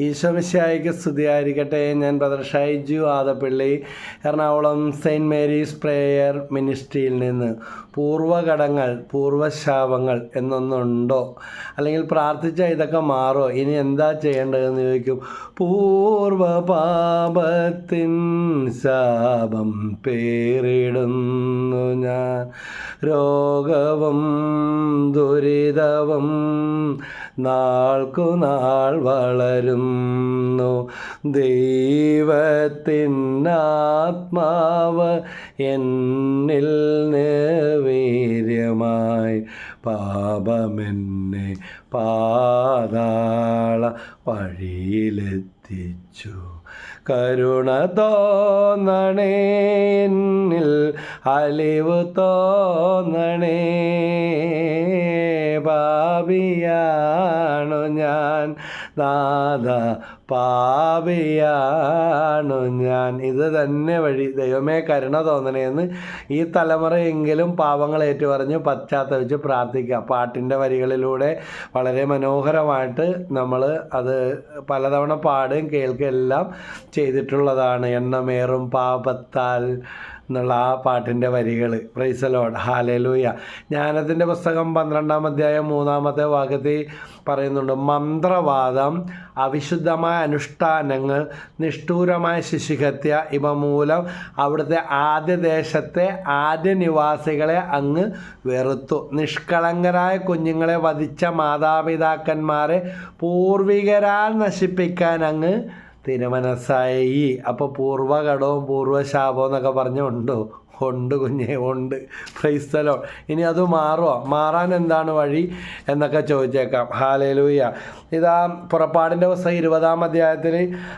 ഈശോമിശായിക്ക് സ്തുതിയായിരിക്കട്ടെ. ഞാൻ brother Shaiju Adappally Ernakulam Saint Mary's prayer മിനിസ്ട്രിയിൽ നിന്ന്. പൂർവഘടങ്ങൾ പൂർവശാപങ്ങൾ എന്നൊന്നുണ്ടോ? അല്ലെങ്കിൽ പ്രാർത്ഥിച്ചാൽ ഇതൊക്കെ മാറോ? ഇനി എന്താ ചെയ്യേണ്ടതെന്ന് ചോദിക്കും. പൂർവപാപത്തിൻ ശാപം പേരിടുന്നു ഞാൻ. രോഗവും ദുരിതവും നാൾക്കു നാൾ വളരുന്നു. ദൈവത്തിനാത്മാവ് എന്നിൽ വീര്യമായി പാപമെന്നെ പാതാള വഴിയിലെത്തിച്ചു. കരുണ തോന്നണേ അലിവ് തോന്നണേ. പാപിയാണു ഞാൻ. നാഥ പാപിയാണു ഞാൻ. ഇത് തന്നെ വഴി ദൈവമേ കരുണ തോന്നണേന്ന് ഈ തലമുറയെങ്കിലും പാവങ്ങൾ ഏറ്റുപറഞ്ഞ് പശ്ചാത്തപിച്ച് പ്രാർത്ഥിക്കുക. പാട്ടിന്റെ വരികളിലൂടെ വളരെ മനോഹരമായിട്ട് നമ്മൾ അത് പലതവണ പാടുകയും കേൾക്കുകയും എല്ലാം ചെയ്തിട്ടുള്ളതാണ്. എണ്ണമേറും പാപത്താൽ എന്നുള്ള ആ പാട്ടിന്റെ വരികൾ പ്രൈസലോഡ് ഹാലലൂയ ജ്ഞാനത്തിന്റെ പുസ്തകം പന്ത്രണ്ടാം അധ്യായം മൂന്നാമത്തെ ഭാഗത്തിൽ പറയുന്നുണ്ട്. മന്ത്രവാദം അവിശുദ്ധമായ അനുഷ്ഠാനങ്ങൾ നിഷ്ഠൂരമായ ശിശുഹത്യ ഇവ മൂലം അവിടുത്തെ ആദ്യ ദേശത്തെ ആദ്യ നിവാസികളെ അങ്ങ് വെറുത്തു. നിഷ്കളങ്കരായ കുഞ്ഞുങ്ങളെ വധിച്ച മാതാപിതാക്കന്മാരെ പൂർവികരാൽ നശിപ്പിക്കാൻ അങ്ങ് തിരുമനസ്സായി അപ്പോൾ പൂർവഘടവും പൂർവശാപവും എന്നൊക്കെ പറഞ്ഞുണ്ടോ ഉണ്ട് കുഞ്ഞെ ഉണ്ട്. ക്രൈസ്തലോ ഇനി അത് മാറുമോ മാറാൻ എന്താണ് വഴി എന്നൊക്കെ ചോദിച്ചേക്കാം. ഹാലേലൂയ ഇതാ പുറപ്പാടിന്റെ പുസ്തകം ഇരുപതാം അധ്യായത്തിൽ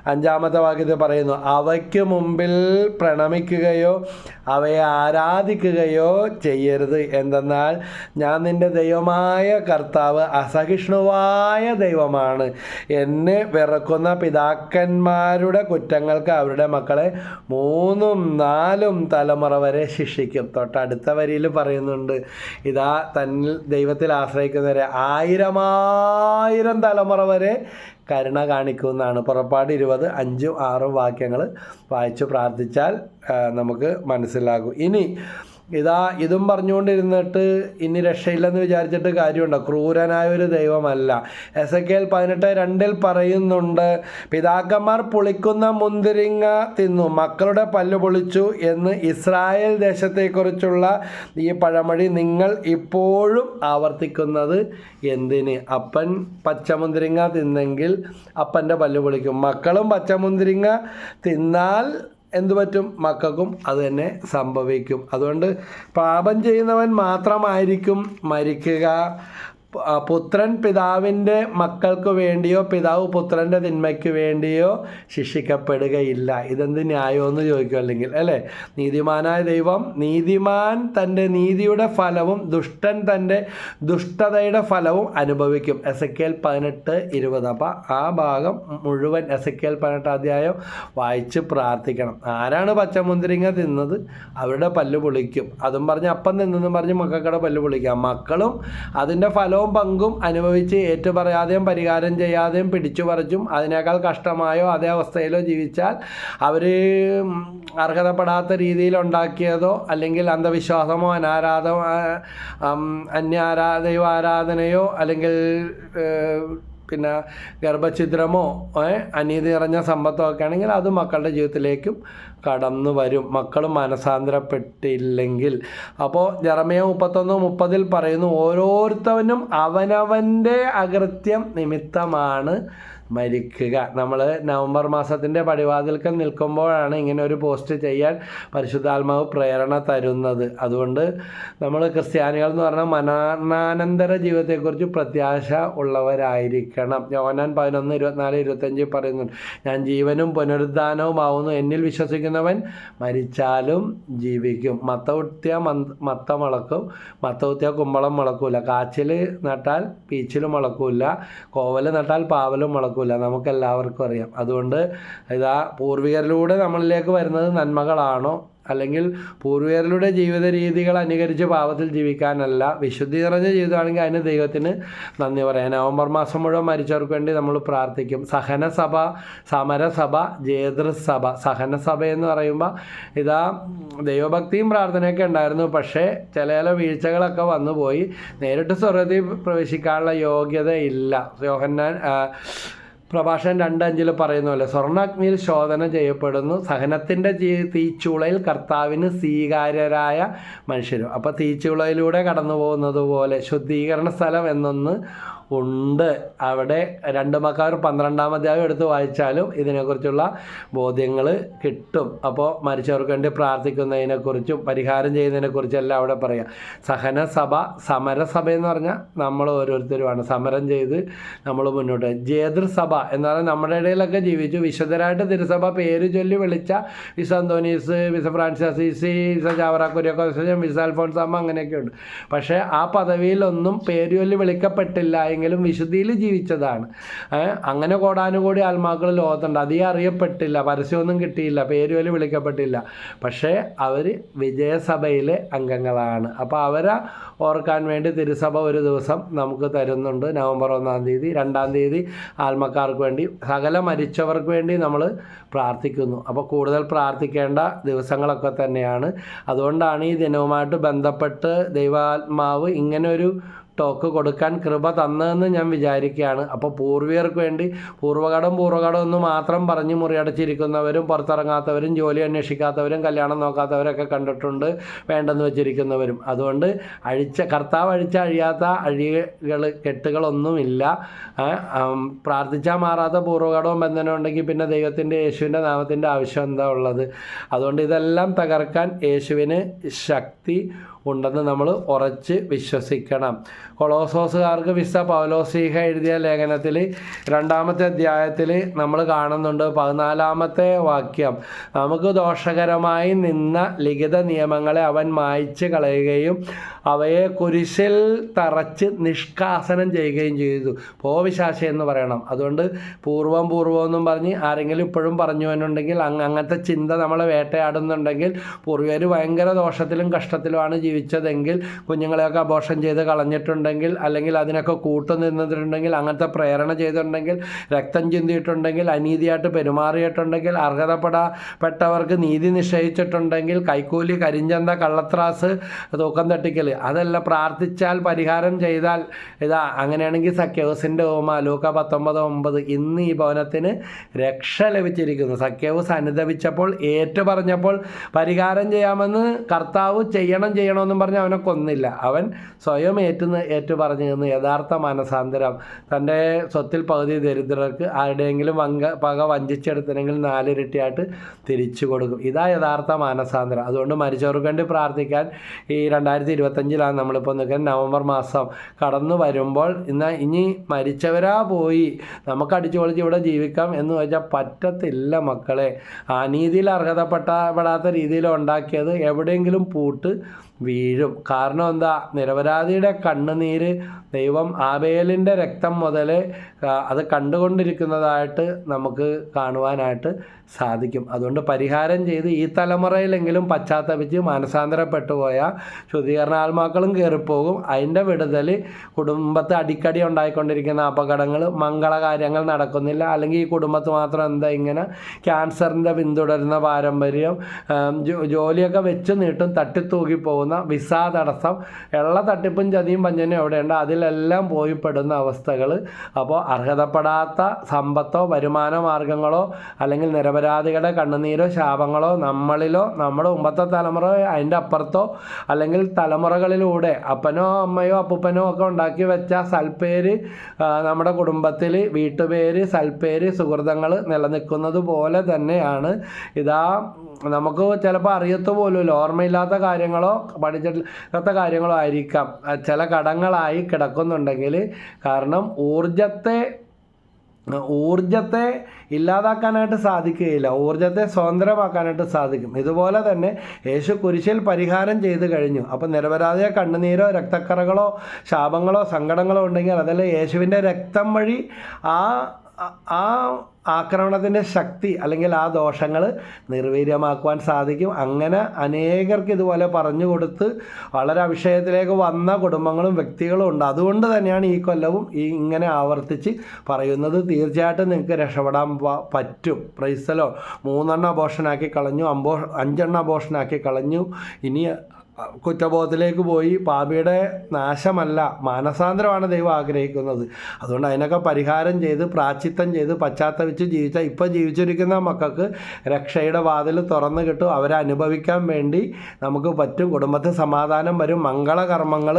അഞ്ചാമത്തെ വാക്യത്തിൽ പറയുന്നു അവയ്ക്ക് മുമ്പിൽ പ്രണമിക്കുകയോ അവയെ ആരാധിക്കുകയോ ചെയ്യരുത്. എന്തെന്നാൽ ഞാൻ നിന്റെ ദൈവമായ കർത്താവ് അസഹിഷ്ണുവായ ദൈവമാണ്. എന്നെ വിറക്കുന്ന പിതാക്കന്മാരുടെ കുറ്റങ്ങൾക്ക് അവരുടെ മക്കളെ മൂന്നും നാലും തലമുറ വരെ ശിക്ഷിക്കും. തൊട്ടടുത്ത വരിയിൽ പറയുന്നുണ്ട് ഇതാ തന്നിൽ ദൈവത്തിൽ ആശ്രയിക്കുന്നവരെ ആയിരമായിരം തലമുറ വരെ കരുണ കാണിക്കുമെന്നാണ്. പുറപ്പാട് ഇരുപത് അഞ്ചും ആറും വാക്യങ്ങൾ വായിച്ചു പ്രാർത്ഥിച്ചാൽ നമുക്ക് മനസ്സിലാകും. ഇനി ഇതാ ഇതും പറഞ്ഞുകൊണ്ടിരുന്നിട്ട് ഇനി രക്ഷയില്ലെന്ന് വിചാരിച്ചിട്ട് കാര്യമുണ്ടോ. ക്രൂരനായ ഒരു ദൈവമല്ല. എസ് എ കെൽ പതിനെട്ട് രണ്ടിൽ പറയുന്നുണ്ട് പിതാക്കന്മാർ പൊളിക്കുന്ന മുന്തിരിങ്ങ തിന്നു മക്കളുടെ പല്ല് പൊളിച്ചു എന്ന് ഇസ്രായേൽ ദേശത്തെക്കുറിച്ചുള്ള ഈ പഴമൊഴി നിങ്ങൾ ഇപ്പോഴും ആവർത്തിക്കുന്നത് എന്തിന്? അപ്പൻ പച്ചമുന്തിരിങ്ങ തിന്നെങ്കിൽ അപ്പന്റെ പല്ല് പൊളിക്കും. മക്കളും പച്ചമുന്തിരിങ്ങ തിന്നാൽ എന്തു പറ്റും? മക്കൾക്കും അത് തന്നെ സംഭവിക്കും. അതുകൊണ്ട് പാപം ചെയ്യുന്നവൻ മാത്രമായിരിക്കും മരിക്കുക. പുത്രൻ പിതാവിന്റെ മക്കൾക്ക് വേണ്ടിയോ പിതാവ് പുത്രന്റെ തിന്മയ്ക്ക് വേണ്ടിയോ ശിക്ഷിക്കപ്പെടുകയില്ല. ഇതെന്ത് ന്യായമെന്ന് ചോദിക്കും അല്ലെങ്കിൽ അല്ലേ? നീതിമാനായ ദൈവം നീതിമാൻ തന്റെ നീതിയുടെ ഫലവും ദുഷ്ടൻ തന്റെ ദുഷ്ടതയുടെ ഫലവും അനുഭവിക്കും. എസ് എ കെൽ പതിനെട്ട് ഇരുപത്. അപ്പം ആ ഭാഗം മുഴുവൻ എസ് എ കെൽ പതിനെട്ട് അധ്യായം വായിച്ച് പ്രാർത്ഥിക്കണം. ആരാണ് പച്ചമുന്തിരിങ്ങ തിന്നത്? അവരുടെ പല്ല് പൊളിക്കും. അതും പറഞ്ഞ് അപ്പം തിന്നെന്നും പറഞ്ഞ് മക്കൾക്കടെ പല്ല് പൊളിക്കാം. മക്കളും അതിന്റെ ഫലവും പങ്കും അനുഭവിച്ച് ഏറ്റുപറയാതെയും പരിഹാരം ചെയ്യാതെയും പിടിച്ചു പറിച്ചും അതിനേക്കാൾ കഷ്ടമായോ അതേ അവസ്ഥയിലോ ജീവിച്ചാൽ അവർ അർഹതപ്പെടാത്ത രീതിയിൽ ഉണ്ടാക്കിയതോ അല്ലെങ്കിൽ അന്ധവിശ്വാസമോ അനാരാധ അന്യാരാ ദൈവ ആരാധനയോ അല്ലെങ്കിൽ പിന്നെ ഗർഭഛിദ്രമോ അനീതി നിറഞ്ഞ സമ്പത്തോ ഒക്കെ ആണെങ്കിൽ അത് മക്കളുടെ ജീവിതത്തിലേക്കും കടന്നു വരും. മക്കൾ മനസാന്തരപ്പെട്ടില്ലെങ്കിൽ. അപ്പോൾ ജറമയ മുപ്പത്തൊന്ന് മുപ്പതിൽ പറയുന്നു ഓരോരുത്തവനും അവനവന്റെ അകൃത്യം നിമിത്തമാണ് മരിക്കുക. നമ്മൾ നവംബർ മാസത്തിന്റെ പടിവാതിൽക്കൽ നിൽക്കുമ്പോഴാണ് ഇങ്ങനെ ഒരു പോസ്റ്റ് ചെയ്യാൻ പരിശുദ്ധാത്മാവ് പ്രേരണ തരുന്നത്. അതുകൊണ്ട് നമ്മൾ ക്രിസ്ത്യാനികൾ എന്ന് പറഞ്ഞാൽ മരണാനന്തര ജീവിതത്തെക്കുറിച്ച് പ്രത്യാശ ഉള്ളവരായിരിക്കണം. യോനാൻ പതിനൊന്ന് ഇരുപത്തിനാല് ഇരുപത്തഞ്ച് പറയുന്നുണ്ട് ഞാൻ ജീവനും പുനരുദ്ധാനവും ആവുന്നു. എന്നിൽ വിശ്വസിക്കുന്നവൻ മരിച്ചാലും ജീവിക്കും. മത്തവുത്തിയ മത്ത മുളക്കും മത്തവുത്തിയ കുമ്പളം മുളക്കൂല. കാച്ചിൽ നട്ടാൽ പീച്ചിലും മുളക്കൂല. കോവൽ നട്ടാൽ പാവലും മുളക്കൂല നമുക്കെല്ലാവർക്കും അറിയാം. അതുകൊണ്ട് ഇതാ പൂർവികരിലൂടെ നമ്മളിലേക്ക് വരുന്നത് നന്മകളാണോ? അല്ലെങ്കിൽ പൂർവികരുടെ ജീവിത രീതികൾ അനുകരിച്ച് പാപത്തിൽ ജീവിക്കാനല്ല വിശുദ്ധി നിറഞ്ഞ ജീവിതമാണെങ്കിൽ അതിന് ദൈവത്തിന് നന്ദി പറയാം. നവംബർ മാസം മുഴുവൻ മരിച്ചവർക്ക് വേണ്ടി നമ്മൾ പ്രാർത്ഥിക്കും. സഹനസഭ സമരസഭ ജേതൃസഭ. സഹനസഭ എന്ന് പറയുമ്പോൾ ഇതാ ദൈവഭക്തിയും പ്രാർത്ഥനയൊക്കെ ഉണ്ടായിരുന്നു. പക്ഷേ ചില ചില വീഴ്ചകളൊക്കെ വന്നുപോയി. നേരിട്ട് സ്വർഗത്തിൽ പ്രവേശിക്കാനുള്ള യോഗ്യതയില്ല. യോഹന്നാൻ ആ, പ്രഭാഷകൻ രണ്ടഞ്ചിൽ പറയുന്ന പോലെ സ്വർണാഗ്നിയിൽ ശോധന ചെയ്യപ്പെടുന്നു. സഹനത്തിന്റെ തീച്ചൂളയിൽ കർത്താവിന് സ്വീകാര്യരായ മനുഷ്യരും. അപ്പോൾ തീച്ചൂളയിലൂടെ കടന്നു പോകുന്നത് പോലെ ശുദ്ധീകരണ സ്ഥലം എന്നൊന്ന് ഉണ്ട്. അവിടെ രണ്ട് മക്കാർ പന്ത്രണ്ടാം അധ്യായം എടുത്ത് വായിച്ചാലും ഇതിനെക്കുറിച്ചുള്ള ബോധ്യങ്ങൾ കിട്ടും. അപ്പോൾ മരിച്ചവർക്ക് വേണ്ടി പ്രാർത്ഥിക്കുന്നതിനെക്കുറിച്ചും പരിഹാരം ചെയ്യുന്നതിനെക്കുറിച്ചും എല്ലാം അവിടെ പറയാം. സഹനസഭ സമരസഭ എന്ന് പറഞ്ഞാൽ നമ്മൾ ഓരോരുത്തരുമാണ്. സമരം ചെയ്ത് നമ്മൾ മുന്നോട്ട് ജേതൃസഭ എന്ന് പറഞ്ഞാൽ നമ്മുടെ ഇടയിലൊക്കെ ജീവിച്ചു. വിശുദ്ധരായിട്ട് തിരുസഭ പേര് ചൊല്ലി വിളിച്ച വിസ അന്തോനീസ് വിസ ഫ്രാൻസിസ് അസീസി വിസ ചാവറാക്കുരിയൊക്കെ വിസ അൽഫോൺസാമ അങ്ങനെയൊക്കെ ഉണ്ട് പക്ഷേ ആ പദവിയിലൊന്നും പേര് ചൊല്ലി വിളിക്കപ്പെട്ടില്ല. എങ്കിലും വിശുദ്ധിയിൽ ജീവിച്ചതാണ്. അങ്ങനെ കോടാനുകൂടി ആത്മാക്കൾ ലോകത്തുണ്ട്. അധികം അറിയപ്പെട്ടില്ല. പരസ്യമൊന്നും കിട്ടിയില്ല. പേര് പോലും വിളിക്കപ്പെട്ടില്ല. പക്ഷേ അവർ വിജയസഭയിലെ അംഗങ്ങളാണ്. അപ്പോൾ അവരെ ഓർക്കാൻ വേണ്ടി തിരുസഭ ഒരു ദിവസം നമുക്ക് തരുന്നുണ്ട്. നവംബർ ഒന്നാം തീയതി രണ്ടാം തീയതി ആത്മക്കാർക്ക് വേണ്ടി സകല മരിച്ചവർക്ക് വേണ്ടി നമ്മൾ പ്രാർത്ഥിക്കുന്നു. അപ്പോൾ കൂടുതൽ പ്രാർത്ഥിക്കേണ്ട ദിവസങ്ങളൊക്കെ തന്നെയാണ്. അതുകൊണ്ടാണ് ഈ ദിനവുമായിട്ട് ബന്ധപ്പെട്ട് ദൈവാത്മാവ് ഇങ്ങനെ ഒരു ടോക്ക് കൊടുക്കാൻ കൃപ തന്നതെന്ന് ഞാൻ വിചാരിക്കുകയാണ്. അപ്പോൾ പൂർവികർക്ക് വേണ്ടി പൂർവകടം പൂർവകടം എന്ന് മാത്രം പറഞ്ഞ് മുറിയടച്ചിരിക്കുന്നവരും പുറത്തിറങ്ങാത്തവരും ജോലി അന്വേഷിക്കാത്തവരും കല്യാണം നോക്കാത്തവരൊക്കെ കണ്ടിട്ടുണ്ട് വേണ്ടെന്ന് വെച്ചിരിക്കുന്നവരും. അതുകൊണ്ട് അഴിച്ച കർത്താവ് അഴിച്ച അഴിയാത്ത അഴികൾ കെട്ടുകളൊന്നുമില്ല. പ്രാർത്ഥിച്ചാൽ മാറാത്ത പൂർവകടവും ബന്ധനം ഉണ്ടെങ്കിൽ പിന്നെ ദൈവത്തിന്റെ യേശുവിന്റെ നാമത്തിന്റെ ആവശ്യം എന്താ ഉള്ളത്? അതുകൊണ്ട് ഇതെല്ലാം തകർക്കാൻ യേശുവിന് ശക്തി ഉണ്ടെന്ന് നമ്മൾ ഉറച്ച് വിശ്വസിക്കണം. കൊളോസോസുകാർക്ക് വിസ പൗലോസീഹ എഴുതിയ ലേഖനത്തിൽ രണ്ടാമത്തെ അധ്യായത്തിൽ നമ്മൾ കാണുന്നുണ്ട് പതിനാലാമത്തെ വാക്യം. നമുക്ക് ദോഷകരമായി നിന്ന ലിഖിത നിയമങ്ങളെ അവൻ മായ്ച്ച് കളയുകയും അവയെ കുരിശിൽ തറച്ച് നിഷ്കാസനം ചെയ്യുകയും ചെയ്തു. പോവിശാശ എന്ന് പറയണം. അതുകൊണ്ട് പൂർവം പൂർവം എന്നും പറഞ്ഞ് ആരെങ്കിലും ഇപ്പോഴും പറഞ്ഞു എന്നുണ്ടെങ്കിൽ അങ്ങ് അങ്ങനത്തെ ചിന്ത നമ്മളെ വേട്ടയാടുന്നുണ്ടെങ്കിൽ പൂർവികർ ഭയങ്കര ദോഷത്തിലും കഷ്ടത്തിലുമാണ് ജീവിച്ചതെങ്കിൽ കുഞ്ഞുങ്ങളെയൊക്കെ അബോഷം ചെയ്ത് കളഞ്ഞിട്ടുണ്ടെങ്കിൽ അല്ലെങ്കിൽ അതിനൊക്കെ കൂട്ടു നിന്നിട്ടുണ്ടെങ്കിൽ അങ്ങനത്തെ പ്രേരണ ചെയ്തിട്ടുണ്ടെങ്കിൽ രക്തം ചിന്തിയിട്ടുണ്ടെങ്കിൽ അനീതിയായിട്ട് പെരുമാറിയിട്ടുണ്ടെങ്കിൽ അർഹതപ്പെടപ്പെട്ടവർക്ക് നീതി നിശ്ചയിച്ചിട്ടുണ്ടെങ്കിൽ കൈക്കൂലി കരിഞ്ചന്ത കള്ളത്രാസ് തൂക്കം തട്ടിക്കൽ അതെല്ലാം പ്രാർത്ഥിച്ചാൽ പരിഹാരം ചെയ്താൽ ഇതാ അങ്ങനെയാണെങ്കിൽ സഖ്യവസിന്റെ ഓമ ലൂക്ക പത്തൊമ്പത് ഒമ്പത് ഇന്ന് ഈ ഭവനത്തിന് രക്ഷ ലഭിച്ചിരിക്കുന്നു. സഖ്യവസ് അനുദപിച്ചപ്പോൾ ഏറ്റു പറഞ്ഞപ്പോൾ പരിഹാരം ചെയ്യാമെന്ന് കർത്താവ് ചെയ്യണം ചെയ്യണമെന്നും പറഞ്ഞ് അവനെ കൊന്നില്ല. അവൻ സ്വയം ഏറ്റുന്ന് ഏറ്റു പറഞ്ഞു നിന്ന് യഥാർത്ഥ മനസാന്തരം. തന്റെ സ്വത്തിൽ പകുതി ദരിദ്രർക്ക് ആരുടെയെങ്കിലും വങ്ക പക വഞ്ചിച്ചെടുത്തിനെങ്കിൽ നാലിരട്ടിയായിട്ട് തിരിച്ചു കൊടുക്കും. ഇതാ യഥാർത്ഥ മാനസാന്തരം. അതുകൊണ്ട് മരിച്ചവർക്ക് വേണ്ടി പ്രാർത്ഥിക്കാൻ ഈ രണ്ടായിരത്തി ഇരുപത്തഞ്ചിലാണ് നമ്മളിപ്പോൾ നിൽക്കുന്നത് നവംബർ മാസം കടന്നു വരുമ്പോൾ ഇന്ന് ഇനി മരിച്ചവരാ പോയി. നമുക്ക് അടിച്ചു പൊളിച്ച് ഇവിടെ ജീവിക്കാം എന്ന് വെച്ചാൽ പറ്റത്തില്ല മക്കളെ. അനീതിയിൽ അർഹതപ്പെട്ട പെടാത്ത രീതിയിൽ ഉണ്ടാക്കിയത് എവിടെയെങ്കിലും പൂട്ട് വീഴും. കാരണം എന്താ? നിരപരാധിയുടെ കണ്ണുനീര് ദൈവം ആബേലിന്റെ രക്തം മുതൽ അത് കണ്ടുകൊണ്ടിരിക്കുന്നതായിട്ട് നമുക്ക് കാണുവാനായിട്ട് സാധിക്കും. അതുകൊണ്ട് പരിഹാരം ചെയ്ത് ഈ തലമുറയിലെങ്കിലും പശ്ചാത്തപിച്ച് മാനസാന്തരപ്പെട്ടു പോയ ശുദ്ധീകരണ ആത്മാക്കളും കയറിപ്പോകും. അതിന്റെ വിടുതൽ കുടുംബത്തെ അടിക്കടി ഉണ്ടായിക്കൊണ്ടിരിക്കുന്ന അപകടങ്ങൾ മംഗളകാര്യങ്ങൾ നടക്കുന്നില്ല. അല്ലെങ്കിൽ ഈ കുടുംബത്ത് മാത്രം എന്താ ഇങ്ങനെ ക്യാൻസറിന്റെ പിന്തുടരുന്ന പാരമ്പര്യം ജോലിയൊക്കെ വെച്ച് നീട്ടും തട്ടിത്തൂക്കി പോകുന്ന വിസ തടസ്സം ഉള്ള തട്ടിപ്പും ചതിയും പഞ്ചനും എവിടെയുണ്ട്? അതിലെല്ലാം പോയി പെടുന്ന അവസ്ഥകൾ അപ്പോൾ അർഹതപ്പെടാത്ത സമ്പത്തോ വരുമാന മാർഗങ്ങളോ അല്ലെങ്കിൽ നിരപരാധികളുടെ കണ്ണുനീരോ ശാപങ്ങളോ നമ്മളിലോ നമ്മുടെ മുമ്പത്തെ തലമുറ അതിന്റെ അപ്പുറത്തോ അല്ലെങ്കിൽ തലമുറകളിലൂടെ അപ്പനോ അമ്മയോ അപ്പൂപ്പനോ ഒക്കെ ഉണ്ടാക്കി വെച്ച സൽപ്പേര് നമ്മുടെ കുടുംബത്തിൽ വീട്ടുപേര് സൽപ്പേര് സുഹൃതങ്ങൾ നിലനിൽക്കുന്നത് പോലെ തന്നെയാണ്. ഇതാ നമുക്ക് ചിലപ്പോൾ അറിയത്ത പോലുമില്ല. ഓർമ്മയില്ലാത്ത കാര്യങ്ങളോ പഠിച്ചിട്ടില്ലാത്ത കാര്യങ്ങളോ ആയിരിക്കാം ചില കടങ്ങളായി കിടക്കുന്നുണ്ടെങ്കിൽ കാരണം ഊർജത്തെ ഊർജത്തെ ഇല്ലാതാക്കാനായിട്ട് സാധിക്കുകയില്ല. ഊർജത്തെ സ്വതന്ത്രമാക്കാനായിട്ട് സാധിക്കും. ഇതുപോലെ തന്നെ യേശു കുരിശിൽ പരിഹാരം ചെയ്ത് കഴിഞ്ഞു. അപ്പം നിരപരാധിയ കണ്ണുനീരോ രക്തക്കറകളോ ശാപങ്ങളോ സങ്കടങ്ങളോ ഉണ്ടെങ്കിൽ അതല്ല യേശുവിന്റെ രക്തം വഴി ആ ആ ആക്രമണത്തിന്റെ ശക്തി അല്ലെങ്കിൽ ആ ദോഷങ്ങൾ നിർവീര്യമാക്കുവാൻ സാധിക്കും. അങ്ങനെ അനേകർക്ക് ഇതുപോലെ പറഞ്ഞു കൊടുത്ത് വളരെ അഭിഷേകത്തിലേക്ക് വന്ന കുടുംബങ്ങളും വ്യക്തികളും ഉണ്ട്. അതുകൊണ്ട് തന്നെയാണ് ഈ കൊല്ലവും ഈ ഇങ്ങനെ ആവർത്തിച്ച് പറയുന്നത്. തീർച്ചയായിട്ടും നിങ്ങൾക്ക് രക്ഷപ്പെടാൻ പറ്റും. പ്രൈസലോ മൂന്നെണ്ണം അബോഷനാക്കി കളഞ്ഞു അമ്പോ അഞ്ചെണ്ണം അബോഷനാക്കി കളഞ്ഞു. ഇനി കുറ്റബോധത്തിലേക്ക് പോയി. പാപിയുടെ നാശമല്ല മാനസാന്തരമാണ് ദൈവം ആഗ്രഹിക്കുന്നത്. അതുകൊണ്ട് അതിനൊക്കെ പരിഹാരം ചെയ്ത് പ്രാച്ചിത്തം ചെയ്ത് പശ്ചാത്തപിച്ച് ജീവിച്ച ഇപ്പം ജീവിച്ചിരിക്കുന്ന മക്കൾക്ക് രക്ഷയുടെ വാതിൽ തുറന്നു കിട്ടും. അവരെ അനുഭവിക്കാൻ വേണ്ടി നമുക്ക് പറ്റും. കുടുംബത്തിൽ സമാധാനം വരും. മംഗളകർമ്മങ്ങൾ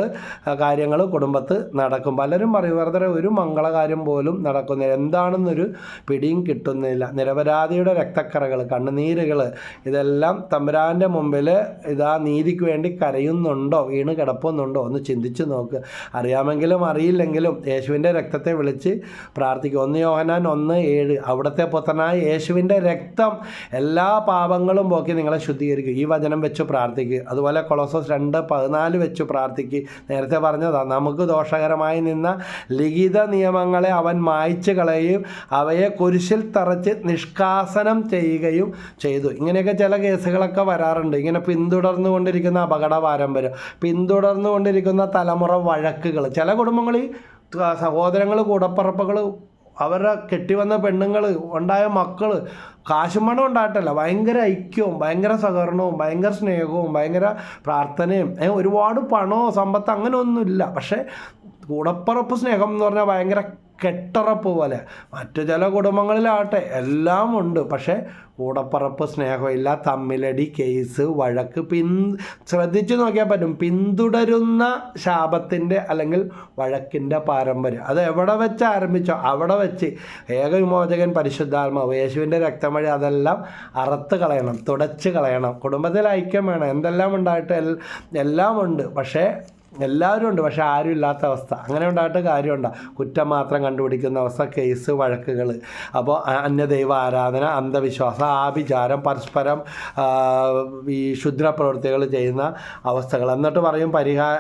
കാര്യങ്ങൾ കുടുംബത്ത് നടക്കും. പലരും പറയും ഒരു മംഗളകാര്യം പോലും നടക്കുന്നില്ല. എന്താണെന്നൊരു പിടിയും കിട്ടുന്നില്ല. നിരപരാധിയുടെ രക്തക്കറകൾ കണ്ണുനീരുകൾ ഇതെല്ലാം തമ്പുരാന്റെ മുമ്പിൽ ഇതാ നീതിക്ക് വേണ്ടി വേണ്ടി കരയുന്നുണ്ടോ വീണ് കിടപ്പുന്നുണ്ടോ ഒന്ന് ചിന്തിച്ച് നോക്ക്. അറിയാമെങ്കിലും അറിയില്ലെങ്കിലും യേശുവിന്റെ രക്തത്തെ വിളിച്ച് പ്രാർത്ഥിക്കും ഒന്ന് യോഹനാൻ ഒന്ന് ഏഴ്. അവിടുത്തെ പുത്രനായ യേശുവിന്റെ രക്തം എല്ലാ പാപങ്ങളും പോക്കി നിങ്ങളെ ശുദ്ധീകരിക്കും. ഈ വചനം വെച്ച് പ്രാർത്ഥിക്കുക അതുപോലെ കൊളോസോസ് രണ്ട് പതിനാല് വെച്ച് പ്രാർത്ഥിക്കുക നേരത്തെ പറഞ്ഞതാണ് നമുക്ക് ദോഷകരമായി നിന്ന ലിഖിത നിയമങ്ങളെ അവൻ മായ്ച്ചു കളയുകയും അവയെ കുരിശിൽ തറച്ച് നിഷ്കാസനം ചെയ്യുകയും ചെയ്തു. ഇങ്ങനെയൊക്കെ ചില കേസുകളൊക്കെ വരാറുണ്ട്. ഇങ്ങനെ പിന്തുടർന്നുകൊണ്ടിരിക്കുന്ന അപകട പാരമ്പര്യം പിന്തുടർന്നുകൊണ്ടിരിക്കുന്ന തലമുറ വഴക്കുകൾ. ചില കുടുംബങ്ങളിൽ സഹോദരങ്ങൾ കൂടപ്പറപ്പുകൾ അവരുടെ കെട്ടിവന്ന പെണ്ണുങ്ങൾ ഉണ്ടായ മക്കൾ കാശും പണം ഉണ്ടായിട്ടല്ല. ഭയങ്കര ഐക്യവും ഭയങ്കര സഹകരണവും ഭയങ്കര സ്നേഹവും ഭയങ്കര പ്രാർത്ഥനയും ഒരുപാട് പണമോ സമ്പത്ത് അങ്ങനെ ഒന്നുമില്ല പക്ഷേ കൂടപ്പറപ്പ് സ്നേഹം എന്ന് പറഞ്ഞാൽ ഭയങ്കര കെട്ടറപ്പ് പോലെ. മറ്റു ചില കുടുംബങ്ങളിലാട്ടെ എല്ലാം ഉണ്ട്. പക്ഷേ കൂടപ്പറപ്പ് സ്നേഹമില്ല തമ്മിലടി കേസ് വഴക്ക് പിൻ ശ്രദ്ധിച്ചു നോക്കിയാൽ പറ്റും. പിന്തുടരുന്ന ശാപത്തിന്റെ അല്ലെങ്കിൽ വഴക്കിന്റെ പാരമ്പര്യം. അത് എവിടെ വെച്ച് ആരംഭിച്ചോ അവിടെ വെച്ച് ഏകവിമോചകൻ പരിശുദ്ധാത്മാവ് യേശുവിന്റെ രക്തം വഴി അതെല്ലാം അറുത്ത് കളയണം തുടച്ച് കളയണം. കുടുംബത്തിൽ ഐക്യം വേണം. എന്തെല്ലാം ഉണ്ടായിട്ട് എല്ലാം ഉണ്ട്. പക്ഷേ എല്ലാവരും ഉണ്ട് പക്ഷേ ആരും ഇല്ലാത്ത അവസ്ഥ. അങ്ങനെ ഉണ്ടായിട്ട് കാര്യമുണ്ട. കുറ്റം മാത്രം കണ്ടുപിടിക്കുന്ന അവസ്ഥ കേസ് വഴക്കുകൾ അപ്പോൾ അന്യദൈവ ആരാധന അന്ധവിശ്വാസം ആഭിചാരം പരസ്പരം ഈ പ്രവൃത്തികൾ ചെയ്യുന്ന അവസ്ഥകൾ. എന്നിട്ട് പറയും പരിഹാര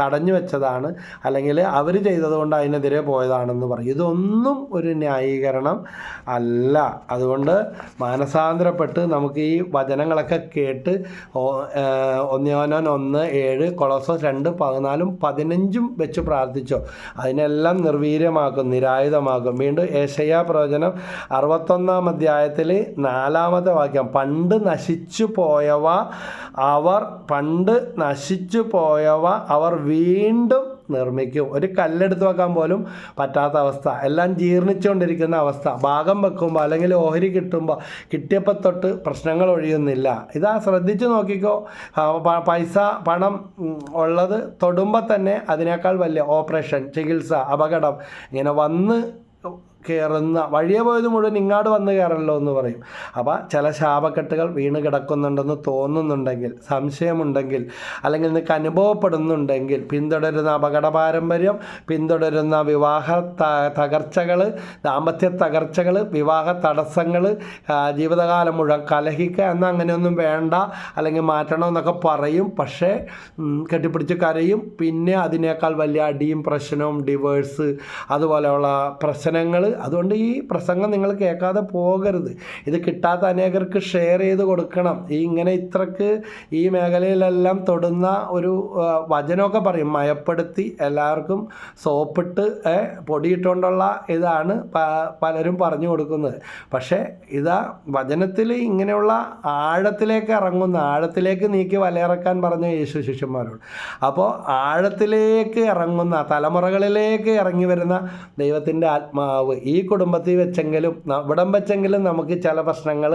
തടഞ്ഞു വെച്ചതാണ് അല്ലെങ്കിൽ അവർ ചെയ്തതുകൊണ്ട് അതിനെതിരെ പോയതാണെന്ന് പറയും. ഇതൊന്നും ഒരു ന്യായീകരണം അല്ല. അതുകൊണ്ട് മാനസാന്തരപ്പെട്ട് നമുക്ക് ഈ വചനങ്ങളൊക്കെ കേട്ട് ഒന്നോനോൻ ഒന്ന് ഏഴ് കൊളോസോസ് രണ്ട് പതിനാലും പതിനഞ്ചും വെച്ച് പ്രാർത്ഥിച്ചോ. അതിനെല്ലാം നിർവീര്യമാക്കും നിരായുധമാക്കും. വീണ്ടും ഏഷയ പ്രവചനം അറുപത്തൊന്നാം അധ്യായത്തിൽ നാലാമത്തെ വാക്യം. പണ്ട് നശിച്ചു പോയവ അവർ പണ്ട് നശിച്ചു പോയവ അവർ വീണ്ടും നിർമ്മിക്കും. ഒരു കല്ലെടുത്ത് വെക്കാൻ പോലും പറ്റാത്ത അവസ്ഥ. എല്ലാം ജീർണിച്ചുകൊണ്ടിരിക്കുന്ന അവസ്ഥ. ഭാഗം വെക്കുമ്പോൾ അല്ലെങ്കിൽ ഓഹരി കിട്ടുമ്പോൾ കിട്ടിയപ്പോൾ തൊട്ട് പ്രശ്നങ്ങൾ ഒഴിയുന്നില്ല. ഇതാ ശ്രദ്ധിച്ചു നോക്കിക്കോ. പൈസ പണം ഉള്ളത് തൊടുമ്പോൾ തന്നെ അതിനേക്കാൾ വലിയ ഓപ്പറേഷൻ ചികിത്സ അപകടം ഇങ്ങനെ വന്ന് കയറുന്ന വഴിയെ പോയത് മുഴുവൻ ഇങ്ങാട് വന്ന് കയറല്ലോ എന്ന് പറയും. അപ്പോൾ ചില ശാപക്കെട്ടുകൾ വീണ് കിടക്കുന്നുണ്ടെന്ന് തോന്നുന്നുണ്ടെങ്കിൽ സംശയമുണ്ടെങ്കിൽ അല്ലെങ്കിൽ നിങ്ങൾക്ക് അനുഭവപ്പെടുന്നുണ്ടെങ്കിൽ പിന്തുടരുന്ന അപകട പാരമ്പര്യം പിന്തുടരുന്ന വിവാഹ തകർച്ചകൾ ദാമ്പത്യ തകർച്ചകൾ വിവാഹ തടസ്സങ്ങൾ ജീവിതകാലം മുഴുവൻ കലഹിക്കുക എന്ന അങ്ങനെയൊന്നും വേണ്ട അല്ലെങ്കിൽ മാറ്റണമെന്നൊക്കെ പറയും. പക്ഷേ കെട്ടിപ്പിടിച്ച് കരയും. പിന്നെ അതിനേക്കാൾ വലിയ അടിയും പ്രശ്നവും ഡിവേഴ്സ് അതുപോലെയുള്ള പ്രശ്നങ്ങൾ അതുകൊണ്ട് ഈ പ്രസംഗം നിങ്ങൾ കേൾക്കാതെ പോകരുത്. ഇത് കിട്ടാത്ത അനേകർക്ക് ഷെയർ ചെയ്ത് കൊടുക്കണം. ഈ ഇങ്ങനെ ഇത്രക്ക് ഈ മേഖലയിലെല്ലാം തൊടുന്ന ഒരു വചനമൊക്കെ പറയും. മയപ്പെടുത്തി എല്ലാവർക്കും സോപ്പിട്ട് പൊടിയിട്ടുകൊണ്ടുള്ള ഇതാണ് പലരും പറഞ്ഞു കൊടുക്കുന്നത്. പക്ഷേ ഇതാ വചനത്തിൽ ഇങ്ങനെയുള്ള ആഴത്തിലേക്ക് ഇറങ്ങുന്ന ആഴത്തിലേക്ക് നീക്കി വലയിറക്കാൻ പറഞ്ഞ യേശു ശിഷ്യന്മാരോട്. അപ്പോൾ ആഴത്തിലേക്ക് ഇറങ്ങുന്ന തലമുറകളിലേക്ക് ഇറങ്ങി വരുന്ന ദൈവത്തിന്റെ ആത്മാവ്. ഈ കുടുംബത്തിൽ വെച്ചെങ്കിലും ഇവിടം വെച്ചെങ്കിലും നമുക്ക് ചില പ്രശ്നങ്ങൾ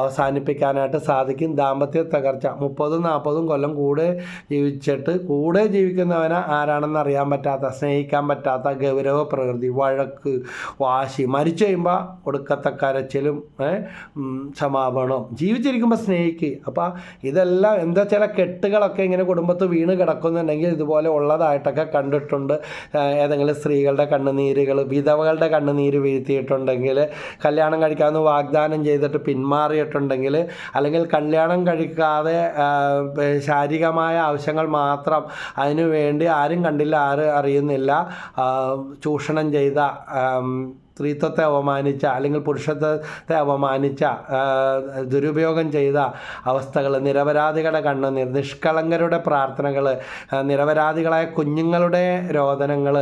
അവസാനിപ്പിക്കാനായിട്ട് സാധിക്കും. ദാമ്പത്യ തകർച്ച മുപ്പതും നാൽപ്പതും കൊല്ലം കൂടെ ജീവിച്ചിട്ട് കൂടെ ജീവിക്കുന്നവനെ ആരാണെന്ന് അറിയാൻ പറ്റാത്ത സ്നേഹിക്കാൻ പറ്റാത്ത ഗൗരവ പ്രകൃതി വഴക്ക് വാശി മരിച്ചു കഴിയുമ്പോൾ ഒടുക്കത്തെ കരച്ചിലും ക്ഷമാപണവും. ജീവിച്ചിരിക്കുമ്പോൾ സ്നേഹിക്ക്. അപ്പോൾ ഇതെല്ലാം എന്താ ചില കെട്ടുകളൊക്കെ ഇങ്ങനെ കുടുംബത്ത് വീണ് കിടക്കുന്നുണ്ടെങ്കിൽ ഇതുപോലെ ഉള്ളതായിട്ടൊക്കെ കണ്ടിട്ടുണ്ട്. ഏതെങ്കിലും സ്ത്രീകളുടെ കണ്ണുനീരുകൾ വിധവകളുടെ കണ്ണുനീർ നീര് വീഴ്ത്തിയിട്ടുണ്ടെങ്കിൽ കല്യാണം കഴിക്കാമെന്ന് വാഗ്ദാനം ചെയ്തിട്ട് പിന്മാറിയിട്ടുണ്ടെങ്കിൽ അല്ലെങ്കിൽ കല്യാണം കഴിക്കാതെ ശാരീരികമായ ആവശ്യങ്ങൾ മാത്രം അതിനു വേണ്ടി ആരും കണ്ടില്ല ആരും അറിയുന്നില്ല ചൂഷണം ചെയ്ത സ്ത്രീത്വത്തെ അവമാനിച്ച അല്ലെങ്കിൽ പുരുഷത്വത്തെ അവമാനിച്ച ദുരുപയോഗം ചെയ്ത അവസ്ഥകൾ നിരപരാധികളുടെ കണ്ണുനീർ നിഷ്കളങ്കരുടെ പ്രാർത്ഥനകൾ നിരപരാധികളായ കുഞ്ഞുങ്ങളുടെ രോദനങ്ങൾ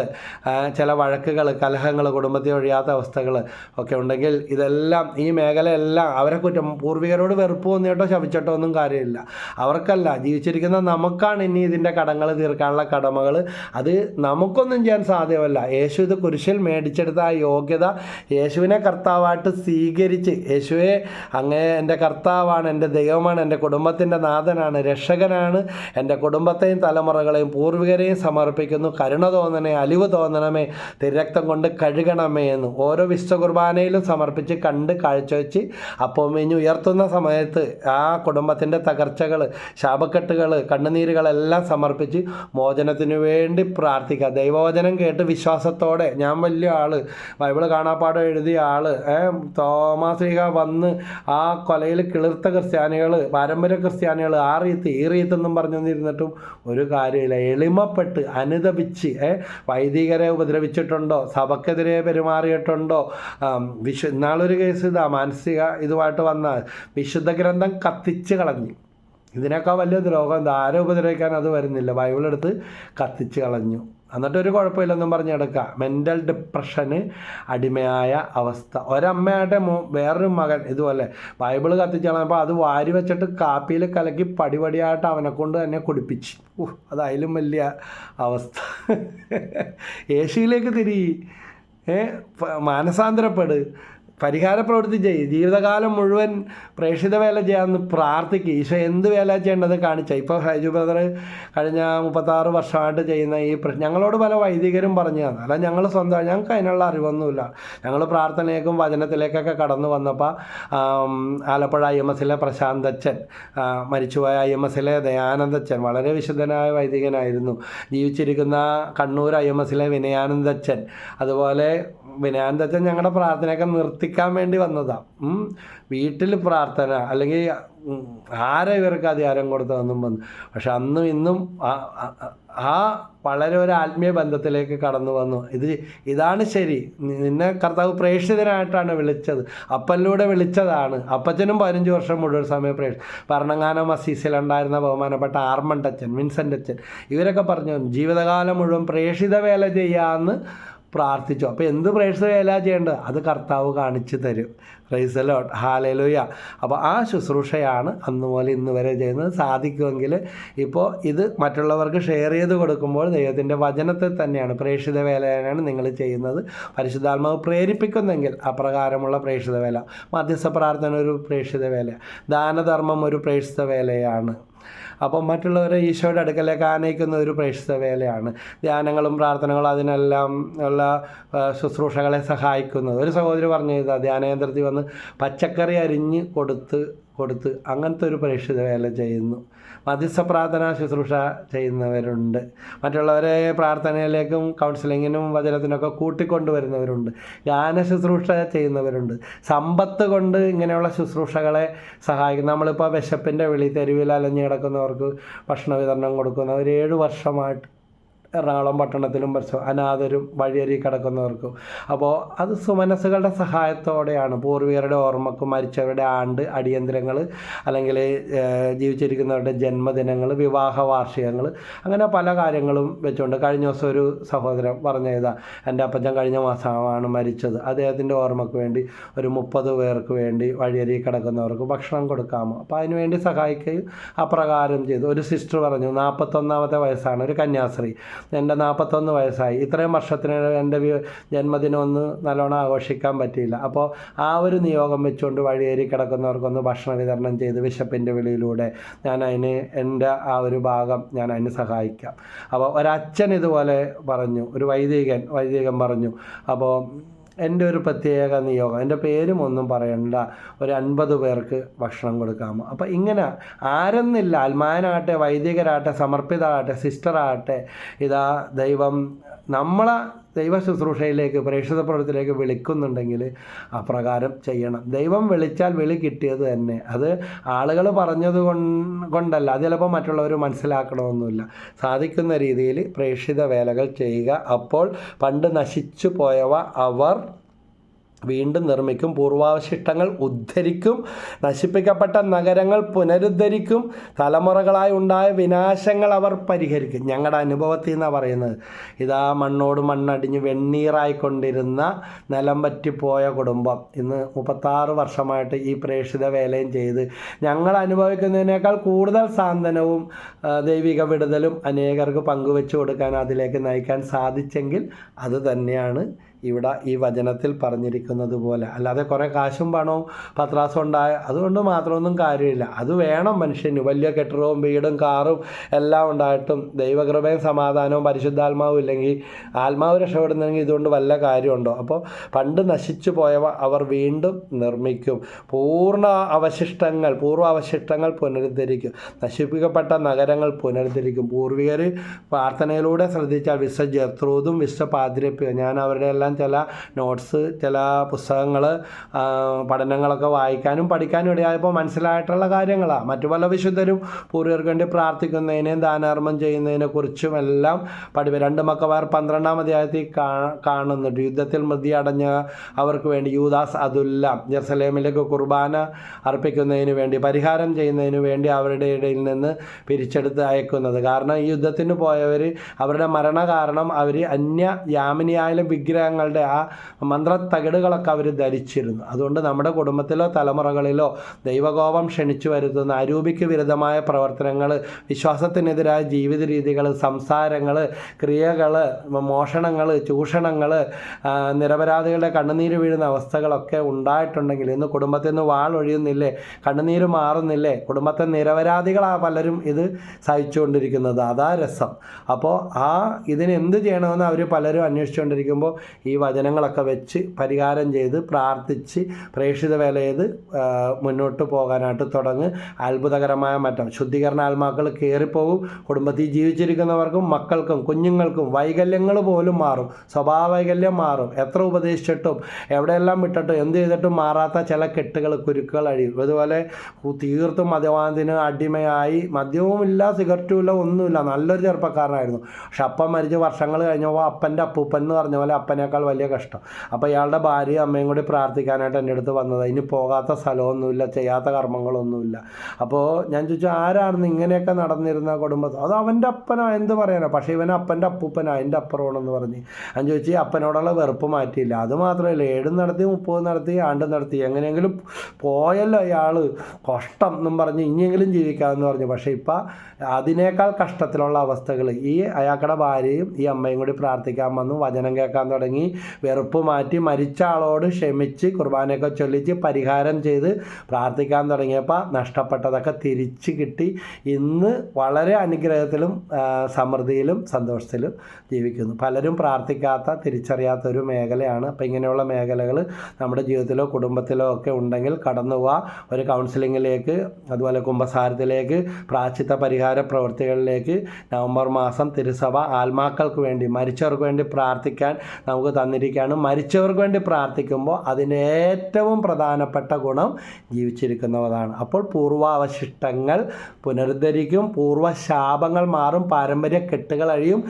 ചില വഴക്കുകൾ കലഹങ്ങൾ കുടുംബത്തിൽ ഒഴിയാത്ത അവസ്ഥകൾ ഒക്കെ ഉണ്ടെങ്കിൽ ഇതെല്ലാം ഈ മേഖലയെല്ലാം അവരെ കുറ്റം പൂർവികരോട് വെറുപ്പ് തോന്നിയിട്ടോ ശപിച്ചിട്ടോ ഒന്നും കാര്യമില്ല. അവർക്കല്ല ജീവിച്ചിരിക്കുന്ന നമുക്കാണ് ഇനി ഇതിന്റെ കടങ്ങൾ തീർക്കാനുള്ള കടമകൾ അത് നമുക്കൊന്നും ചെയ്യാൻ സാധ്യമല്ല. യേശു ഇത് കുരിശിൽ മേടിച്ചെടുത്ത ആ യോഗ്യത യേശുവിനെ കർത്താവായിട്ട് സ്വീകരിച്ച് യേശുവെ അങ്ങേ എന്റെ കർത്താവാണ് എന്റെ ദൈവമാണ് എന്റെ കുടുംബത്തിന്റെ നാഥനാണ് രക്ഷകനാണ് എന്റെ കുടുംബത്തെയും തലമുറകളെയും പൂർവികരെയും സമർപ്പിക്കുന്നു. കരുണ തോന്നണേ അലിവ് തോന്നണമേ തിരക്തം കൊണ്ട് കഴുകണമേ എന്ന് ഓരോ വിശ്വ കുർബാനയിലും സമർപ്പിച്ച് കണ്ട് കാഴ്ചവെച്ച് അപ്പം ഇനി ഉയർത്തുന്ന സമയത്ത് ആ കുടുംബത്തിന്റെ തകർച്ചകൾ ശാപക്കെട്ടുകൾ കണ്ണുനീരുകളെല്ലാം സമർപ്പിച്ച് മോചനത്തിന് വേണ്ടി പ്രാർത്ഥിക്കുക. ദൈവവചനം കേട്ട് വിശ്വാസത്തോടെ ഞാൻ വലിയ ആൾ ബൈബിൾ കാണാപ്പാടം എഴുതിയ ആൾ. ഏ, തോമാശ്രീക വന്ന് ആ കൊലയിൽ കിളിർത്ത ക്രിസ്ത്യാനികൾ പാരമ്പര്യ ക്രിസ്ത്യാനികൾ ആ റീത്ത് ഈ റീത്തെന്നും പറഞ്ഞിരുന്നിട്ടും ഒരു കാര്യമില്ല. എളിമപ്പെട്ട് അനുദപിച്ച് വൈദികരെ ഉപദ്രവിച്ചിട്ടുണ്ടോ? സഭക്കെതിരെ പെരുമാറിയിട്ടുണ്ടോ? വിശു ഇന്നാളൊരു കേസ് ഇതാ മാനസിക ഇതുമായിട്ട് വന്ന വിശുദ്ധ ഗ്രന്ഥം കത്തിച്ച് കളഞ്ഞു. ഇതിനേക്കാൾ വലിയ ദ്രോഹം. ആരെ ഉപദ്രവിക്കാൻ അത് വരുന്നില്ല. ബൈബിൾ എടുത്ത് കത്തിച്ച് കളഞ്ഞു. എന്നിട്ട് ഒരു കുഴപ്പമില്ലെന്നും പറഞ്ഞ് എടുക്കുക. മെന്റൽ ഡിപ്രഷന് അടിമയായ അവസ്ഥ. ഒരമ്മയായിട്ട് മോ വേറൊരു മകൻ ഇതുപോലെ ബൈബിൾ കത്തിച്ചാണപ്പോൾ അത് വാരി വെച്ചിട്ട് കാപ്പിയിൽ കലക്കി പടിപടിയായിട്ട് അവനെ കൊണ്ട് തന്നെ കുടിപ്പിച്ചു. ഉഹ് അത് അതിലും വലിയ അവസ്ഥ. ഏഷ്യയിലേക്ക് തിരി ഏ മാനസാന്തരപ്പെട്. പരിഹാര പ്രവൃത്തി ചെയ്യും. ജീവിതകാലം മുഴുവൻ പ്രേക്ഷിത വേല ചെയ്യാമെന്ന് പ്രാർത്ഥിക്കുക ഈശോ എന്ത് വേല ചെയ്യേണ്ടത് കാണിച്ച. ഇപ്പോൾ ഹൈജു ബ്രദർ കഴിഞ്ഞ മുപ്പത്താറ് വർഷമായിട്ട് ചെയ്യുന്ന ഈ ഞങ്ങളോട് പല വൈദികരും പറഞ്ഞു തന്നെ. അല്ല ഞങ്ങൾ സ്വന്തം ഞങ്ങൾക്ക് അതിനുള്ള അറിവൊന്നുമില്ല. ഞങ്ങൾ പ്രാർത്ഥനയേക്കും വചനത്തിലേക്കൊക്കെ കടന്നു വന്നപ്പോൾ ആലപ്പുഴ ഐ എം എസിലെ പ്രശാന്തച്ചൻ മരിച്ചുപോയ ഐ എം എസിലെ ദയാനന്ദച്ചൻ വളരെ വിശുദ്ധനായ വൈദികനായിരുന്നു. ജീവിച്ചിരിക്കുന്ന കണ്ണൂർ ഐ എം എസിലെ വിനയാനന്ദച്ചൻ അതുപോലെ വിനയാനന്ദച്ചൻ ഞങ്ങളുടെ പ്രാർത്ഥനയൊക്കെ നിർത്തിക്കാൻ വേണ്ടി വന്നതാണ് വീട്ടിൽ പ്രാർത്ഥന അല്ലെങ്കിൽ ആരെ ഇവർക്ക് അധികാരം കൊടുത്തതെന്നും വന്നു. പക്ഷെ അന്നും ഇന്നും ആ- വളരെ ഒരു ആത്മീയ ബന്ധത്തിലേക്ക് കടന്നു വന്നു. ഇത് ഇതാണ് ശരി. നിന്നെ കർത്താവ് പ്രേക്ഷിതനായിട്ടാണ് വിളിച്ചത്. അപ്പനിലൂടെ വിളിച്ചതാണ്. അപ്പച്ചനും പതിനഞ്ച് വർഷം മുഴുവൻ സമയം പ്രേക്ഷ ഭരണങ്ങാനം അസീസിലുണ്ടായിരുന്ന ബഹുമാനപ്പെട്ട ആർമണ്ടച്ചൻ വിൻസെന്റ് അച്ഛൻ. ഇവരൊക്കെ പറഞ്ഞു ജീവിതകാലം മുഴുവൻ പ്രേക്ഷിത വേല ചെയ്യാമെന്ന് പ്രാർത്ഥിച്ചു. അപ്പോൾ എന്ത് പ്രേക്ഷിത വേല ചെയ്യേണ്ടത്? അത് കർത്താവ് കാണിച്ചു തരും. റൈസലോട്ട് ഹാലലുയ അപ്പോൾ ആ ശുശ്രൂഷയാണ് അന്ന് മുതൽ ഇന്ന് വരെ ചെയ്യുന്നത്. സാധിക്കുമെങ്കിൽ ഇപ്പോൾ ഇത് മറ്റുള്ളവർക്ക് ഷെയർ ചെയ്ത് കൊടുക്കുമ്പോൾ ദൈവത്തിന്റെ വചനത്തെ തന്നെയാണ് പ്രേക്ഷിത വേലയാണ് നിങ്ങൾ ചെയ്യുന്നത്. പരിശുദ്ധാത്മാവ് പ്രേരിപ്പിക്കുന്നെങ്കിൽ അപ്രകാരമുള്ള പ്രേക്ഷിത വേല. മധ്യസ്ഥ പ്രാർത്ഥന ഒരു പ്രേക്ഷിത വേല. ദാനധർമ്മം ഒരു പ്രേക്ഷിത വേലയാണ്. അപ്പോൾ മറ്റുള്ളവരെ ഈശോയുടെ അടുക്കലേക്ക് ആനയിക്കുന്ന ഒരു പ്രേക്ഷിത വേലയാണ്. ധ്യാനങ്ങളും പ്രാർത്ഥനകളും അതിനെല്ലാം ഉള്ള ശുശ്രൂഷകളെ സഹായിക്കുന്നത്. ഒരു സഹോദരി പറഞ്ഞു ചെയ്താൽ ധ്യാനകേന്ദ്രത്തിൽ വന്ന് പച്ചക്കറി അരിഞ്ഞ് കൊടുത്ത് കൊടുത്ത് അങ്ങനത്തെ ഒരു പ്രേക്ഷിത വേല ചെയ്യുന്നു. മധ്യസ്ഥ പ്രാർത്ഥന ശുശ്രൂഷ ചെയ്യുന്നവരുണ്ട്. മറ്റുള്ളവരെ പ്രാർത്ഥനയിലേക്കും കൗൺസിലിങ്ങിനും വചനത്തിനൊക്കെ കൂട്ടിക്കൊണ്ടുവരുന്നവരുണ്ട്. ഗാന ശുശ്രൂഷ ചെയ്യുന്നവരുണ്ട്. സമ്പത്ത് കൊണ്ട് ഇങ്ങനെയുള്ള ശുശ്രൂഷകളെ സഹായിക്കും. നമ്മളിപ്പോൾ വിശപ്പിന്റെ വിളി തെരുവിൽ അലഞ്ഞു കിടക്കുന്നവർക്ക് ഭക്ഷണ വിതരണം കൊടുക്കുന്ന ഒരു ഏഴ് വർഷമായിട്ട് എറണാകുളം പട്ടണത്തിലും അനാഥരും വഴിയരി കിടക്കുന്നവർക്കും. അപ്പോൾ അത് സുമനസ്സുകളുടെ സഹായത്തോടെയാണ്. പൂർവികരുടെ ഓർമ്മക്കും മരിച്ചവരുടെ ആണ്ട് അടിയന്തരങ്ങൾ അല്ലെങ്കിൽ ജീവിച്ചിരിക്കുന്നവരുടെ ജന്മദിനങ്ങൾ വിവാഹ വാർഷികങ്ങൾ അങ്ങനെ പല കാര്യങ്ങളും വെച്ചുകൊണ്ട് കഴിഞ്ഞ ദിവസം ഒരു സഹോദരൻ പറഞ്ഞ ഇതാ എന്റെ അപ്പച്ചൻ കഴിഞ്ഞ മാസമാണ് മരിച്ചത്. അദ്ദേഹത്തിന്റെ ഓർമ്മയ്ക്ക് വേണ്ടി ഒരു മുപ്പത് പേർക്ക് വേണ്ടി വഴിയരി കിടക്കുന്നവർക്ക് ഭക്ഷണം കൊടുക്കാമോ? അപ്പോൾ അതിന് വേണ്ടി സഹായിക്കുകയും അപ്രകാരം ചെയ്തു. ഒരു സിസ്റ്റർ പറഞ്ഞു നാൽപ്പത്തൊന്നാമത്തെ വയസ്സാണ് ഒരു കന്യാസ്ത്രീ. എന്റെ നാൽപ്പത്തൊന്ന് വയസ്സായി. ഇത്രയും വർഷത്തിന് എന്റെ ജന്മദിനമൊന്ന് നല്ലോണം ആഘോഷിക്കാൻ പറ്റിയില്ല. അപ്പോൾ ആ ഒരു നിയോഗം വെച്ചുകൊണ്ട് വഴിയേറി കിടക്കുന്നവർക്കൊന്ന് ഭക്ഷണ വിതരണം ചെയ്ത് വിശപ്പിന്റെ വിളിയിലൂടെ ഞാൻ അതിന് എന്റെ ആ ഒരു ഭാഗം ഞാൻ അതിന് സഹായിക്കാം. അപ്പോൾ ഒരച്ഛൻ ഇതുപോലെ പറഞ്ഞു ഒരു വൈദികൻ വൈദികൻ പറഞ്ഞു അപ്പോൾ എന്റെ ഒരു പ്രത്യേക നിയോഗം. എന്റെ പേരും ഒന്നും പറയണ്ട. ഒരു അൻപത് പേർക്ക് ഭക്ഷണം കൊടുക്കാമോ അപ്പോൾ ഇങ്ങനെ ആരെന്നില്ല. ആത്മാനാകട്ടെ വൈദികരാകട്ടെ സമർപ്പിതരാകട്ടെ സിസ്റ്ററാകട്ടെ ഇതാ ദൈവം നമ്മളെ ദൈവ ശുശ്രൂഷയിലേക്ക് പ്രേക്ഷിത പ്രവൃത്തിയിലേക്ക് വിളിക്കുന്നുണ്ടെങ്കിൽ അപ്രകാരം ചെയ്യണം. ദൈവം വിളിച്ചാൽ വിളി കിട്ടിയത് തന്നെ. അത് ആളുകൾ പറഞ്ഞത് കൊണ്ടല്ല. അത് ചിലപ്പോൾ മറ്റുള്ളവർ മനസ്സിലാക്കണമെന്നില്ല. സാധിക്കുന്ന രീതിയിൽ പ്രേക്ഷിത വേലകൾ ചെയ്യുക. അപ്പോൾ പണ്ട് നശിച്ചു പോയവ അവർ വീണ്ടും നിർമ്മിക്കും. പൂർവാവശിഷ്ടങ്ങൾ ഉദ്ധരിക്കും. നശിപ്പിക്കപ്പെട്ട നഗരങ്ങൾ പുനരുദ്ധരിക്കും. തലമുറകളായി ഉണ്ടായ വിനാശങ്ങൾ അവർ പരിഹരിക്കും. ഞങ്ങളുടെ അനുഭവത്തിൽ നിന്നാണ് പറയുന്നത്. ഇതാ മണ്ണോട് മണ്ണടിഞ്ഞ് വെണ്ണീറായിക്കൊണ്ടിരുന്ന നിലം പറ്റിപ്പോയ കുടുംബം. ഇന്ന് മുപ്പത്താറ് വർഷമായിട്ട് ഈ പ്രേക്ഷിത വേലയും ചെയ്ത് ഞങ്ങൾ അനുഭവിക്കുന്നതിനേക്കാൾ കൂടുതൽ സാന്ത്വനവും ദൈവിക വിടുതലും അനേകർക്ക് പങ്കുവെച്ചു കൊടുക്കാൻ അതിലേക്ക് നയിക്കാൻ സാധിച്ചെങ്കിൽ അത് തന്നെയാണ് ഇവിടെ ഈ വചനത്തിൽ പറഞ്ഞിരിക്കുന്നത് പോലെ. അല്ലാതെ കുറേ കാശും പണവും പത്രാസും ഉണ്ടായ അതുകൊണ്ട് മാത്രമൊന്നും കാര്യമില്ല. അത് വേണം മനുഷ്യന്. വലിയ കെട്ടിടവും വീടും കാറും എല്ലാം ഉണ്ടായിട്ടും ദൈവകൃപയും സമാധാനവും പരിശുദ്ധാത്മാവും ഇല്ലെങ്കിൽ ആത്മാവ് രക്ഷപ്പെടുന്നെങ്കിൽ ഇതുകൊണ്ട് വല്ല കാര്യമുണ്ടോ? അപ്പോൾ പണ്ട് നശിച്ചു പോയവ അവർ വീണ്ടും നിർമ്മിക്കും. പൂർണ അവശിഷ്ടങ്ങൾ പൂർവ അവശിഷ്ടങ്ങൾ പുനരുദ്ധരിക്കും. നശിപ്പിക്കപ്പെട്ട നഗരങ്ങൾ പുനരുദ്ധരിക്കും. പൂർവികർ പ്രാർത്ഥനയിലൂടെ ശ്രദ്ധിച്ചാൽ വിശ്വ ജത്രൂതും വിശ്വ പാതിരപ്പിയും ഞാൻ അവരുടെ ചില നോട്ട്സ് ചില പുസ്തകങ്ങൾ പഠനങ്ങളൊക്കെ വായിക്കാനും പഠിക്കാനും ഇടയായപ്പോൾ മനസ്സിലായിട്ടുള്ള കാര്യങ്ങളാണ് മറ്റു പല വിശുദ്ധരും പൂർവികർക്ക് വേണ്ടി പ്രാർത്ഥിക്കുന്നതിനെയും ദാനാർമ്മം ചെയ്യുന്നതിനെക്കുറിച്ചും എല്ലാം പഠിപ്പ് രണ്ട് മക്കവാർ പന്ത്രണ്ടാം അധ്യായത്തിൽ കാണുന്നുണ്ട്. യുദ്ധത്തിൽ മൃതി അടഞ്ഞ അവർക്ക് വേണ്ടി യൂദാസ് അതുല്ലാം. ജെറുസലേമിലേക്ക് കുർബാന അർപ്പിക്കുന്നതിന് വേണ്ടി പരിഹാരം ചെയ്യുന്നതിന് വേണ്ടി അവരുടെ ഇടയിൽ നിന്ന് പിരിച്ചെടുത്ത് അയക്കുന്നത്. കാരണം ഈ യുദ്ധത്തിന് പോയവർ അവരുടെ മരണ കാരണം അവർ അന്യ യാമിനിയായാലും വിഗ്രഹങ്ങളുടെ ആ മന്ത്രത്തകിടുകളൊക്കെ അവർ ധരിച്ചിരുന്നു. അതുകൊണ്ട് നമ്മുടെ കുടുംബത്തിലോ തലമുറകളിലോ ദൈവകോപം ക്ഷണിച്ചു വരുത്തുന്ന അരൂപിക്ക് വിരുദ്ധമായ പ്രവർത്തനങ്ങൾ വിശ്വാസത്തിനെതിരായ ജീവിത രീതികൾ സംസാരങ്ങൾ ക്രിയകൾ മോഷണങ്ങൾ ചൂഷണങ്ങൾ നിരപരാധികളുടെ കണ്ണുനീര് വീഴുന്ന അവസ്ഥകളൊക്കെ ഉണ്ടായിട്ടുണ്ടെങ്കിൽ ഇന്ന് കുടുംബത്തിൽ നിന്ന് വാളൊഴിയുന്നില്ലേ കണ്ണുനീര് മാറുന്നില്ലേ കുടുംബത്തെ നിരപരാധികളാണ് പലരും ഇത് സഹിച്ചുകൊണ്ടിരിക്കുന്നത്. അതാ രസം. അപ്പോൾ ആ ഇതിന് എന്ത് ചെയ്യണമെന്ന് അവർ പലരും അന്വേഷിച്ചുകൊണ്ടിരിക്കുമ്പോൾ ഈ വചനങ്ങളൊക്കെ വെച്ച് പരിഹാരം ചെയ്ത് പ്രാർത്ഥിച്ച് പ്രേക്ഷിത വേല ചെയ്ത് മുന്നോട്ട് പോകാനായിട്ട് തുടങ്ങ്. അത്ഭുതകരമായ മാറ്റം. ശുദ്ധീകരണ ആത്മാക്കൾ കയറിപ്പോകും കുടുംബത്തിൽ ജീവിച്ചിരിക്കുന്നവർക്കും മക്കൾക്കും കുഞ്ഞുങ്ങൾക്കും വൈകല്യങ്ങൾ പോലും മാറും. സ്വഭാവ വൈകല്യം മാറും. എത്ര ഉപദേശിച്ചിട്ടും എവിടെയെല്ലാം വിട്ടിട്ടും എന്ത് ചെയ്തിട്ടും മാറാത്ത ചില കെട്ടുകൾ കുരുക്കുകൾ അഴിയും. അതുപോലെ തീർത്തും മദ്യപാനത്തിന് അടിമയായി മദ്യവുമില്ല സിഗരറ്റും ഇല്ല ഒന്നുമില്ല. നല്ലൊരു ചെറുപ്പക്കാരനായിരുന്നു. പക്ഷെ അപ്പം മരിച്ച് വർഷങ്ങൾ കഴിഞ്ഞപ്പോൾ അപ്പന്റെ അപ്പൂപ്പൻ എന്ന് പറഞ്ഞ പോലെ അപ്പനേക്കാൾ വലിയ കഷ്ടം. അപ്പോൾ ഇയാളുടെ ഭാര്യയും അമ്മയും കൂടി പ്രാർത്ഥിക്കാനായിട്ട് എന്റെ അടുത്ത് വന്നത്. ഇനി പോകാത്ത സ്ഥലമൊന്നുമില്ല ചെയ്യാത്ത കർമ്മങ്ങളൊന്നുമില്ല. അപ്പോൾ ഞാൻ ചോദിച്ചു ആരായിരുന്നു ഇങ്ങനെയൊക്കെ നടന്നിരുന്ന കുടുംബത്തിൽ? അത് അവന്റെ അപ്പനാ എന്ത് പറയാനാ? പക്ഷേ ഇവൻ അപ്പന്റെ അപ്പൂപ്പനാ എന്റെ അപ്പുറമാണെന്ന് പറഞ്ഞ്. ഞാൻ ചോദിച്ചു അപ്പനോടുള്ള വെറുപ്പ് മാറ്റിയില്ല. അത് മാത്രമല്ല ഏഴും നടത്തി മുപ്പതും നടത്തി ആണ്ടും നടത്തി എങ്ങനെയെങ്കിലും പോയല്ലോ അയാൾ കഷ്ടം എന്നും പറഞ്ഞ് ഇനിയെങ്കിലും ജീവിക്കാമെന്ന് പറഞ്ഞു. പക്ഷേ ഇപ്പം അതിനേക്കാൾ കഷ്ടത്തിലുള്ള അവസ്ഥകൾ ഈ അയാളുടെ ഭാര്യയും ഈ അമ്മയും കൂടി പ്രാർത്ഥിക്കാൻ വന്നു വചനം കേൾക്കാൻ തുടങ്ങി. വെറുപ്പ് മാറ്റി മരിച്ച ആളോട് ക്ഷമിച്ച് കുർബാനയൊക്കെ ചൊല്ലിച്ച് പരിഹാരം ചെയ്ത് പ്രാർത്ഥിക്കാൻ തുടങ്ങിയപ്പോൾ നഷ്ടപ്പെട്ടതൊക്കെ തിരിച്ച് കിട്ടി. ഇന്ന് വളരെ അനുഗ്രഹത്തിലും സമൃദ്ധിയിലും സന്തോഷത്തിലും ജീവിക്കുന്നു. പലരും പ്രാർത്ഥിക്കാത്ത തിരിച്ചറിയാത്ത ഒരു മേഖലയാണ്. അപ്പോൾ ഇങ്ങനെയുള്ള മേഖലകൾ നമ്മുടെ ജീവിതത്തിലോ കുടുംബത്തിലോ ഒക്കെ ഉണ്ടെങ്കിൽ കടന്നു ഒരു കൗൺസിലിങ്ങിലേക്ക് അതുപോലെ കുംഭസാരത്തിലേക്ക് പ്രാച്ചിത്ത പരിഹാര പ്രവൃത്തികളിലേക്ക് നവംബർ മാസം തിരുസഭ ആത്മാക്കൾക്ക് വേണ്ടി മരിച്ചവർക്ക് വേണ്ടി പ്രാർത്ഥിക്കാൻ നമുക്ക് തന്നിരിക്കുകയാണ്. മരിച്ചവർക്ക് വേണ്ടി പ്രാർത്ഥിക്കുമ്പോൾ അതിന് ഏറ്റവും പ്രധാനപ്പെട്ട ഗുണം ജീവിച്ചിരിക്കുന്നതാണ് അപ്പോൾ പൂർവാവശിഷ്ടങ്ങൾ പുനരുദ്ധരിക്കും പൂർവശാപങ്ങൾ മാറും പാരമ്പര്യ കെട്ടുകൾ അഴിയും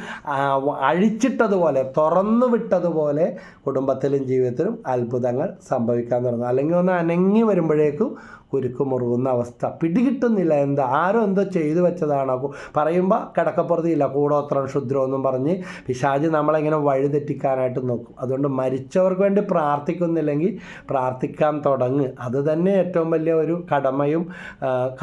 അഴിച്ചിട്ടതുപോലെ തുറന്നു വിട്ടതുപോലെ കുടുംബത്തിലും ജീവിതത്തിലും അത്ഭുതങ്ങൾ സംഭവിക്കാൻ തുടങ്ങും. അല്ലെങ്കിൽ ഒന്ന് അനങ്ങി വരുമ്പോഴേക്കും കുരുക്ക് മുറുകുന്ന അവസ്ഥ. പിടികിട്ടുന്നില്ല. എന്താ? ആരോ എന്തോ ചെയ്തു വെച്ചതാണോ. പറയുമ്പോൾ കിടക്കപ്പുറത്തില്ല കൂടോത്രം ക്ഷുദ്രം എന്നും പറഞ്ഞ് പിശാജ് നമ്മളെങ്ങനെ വഴിതെറ്റിക്കാനായിട്ട് നോക്കും. അതുകൊണ്ട് മരിച്ചവർക്ക് വേണ്ടി പ്രാർത്ഥിക്കുന്നില്ലെങ്കിൽ പ്രാർത്ഥിക്കാൻ തുടങ്ങ്. അത് തന്നെ ഏറ്റവും വലിയ ഒരു കടമയും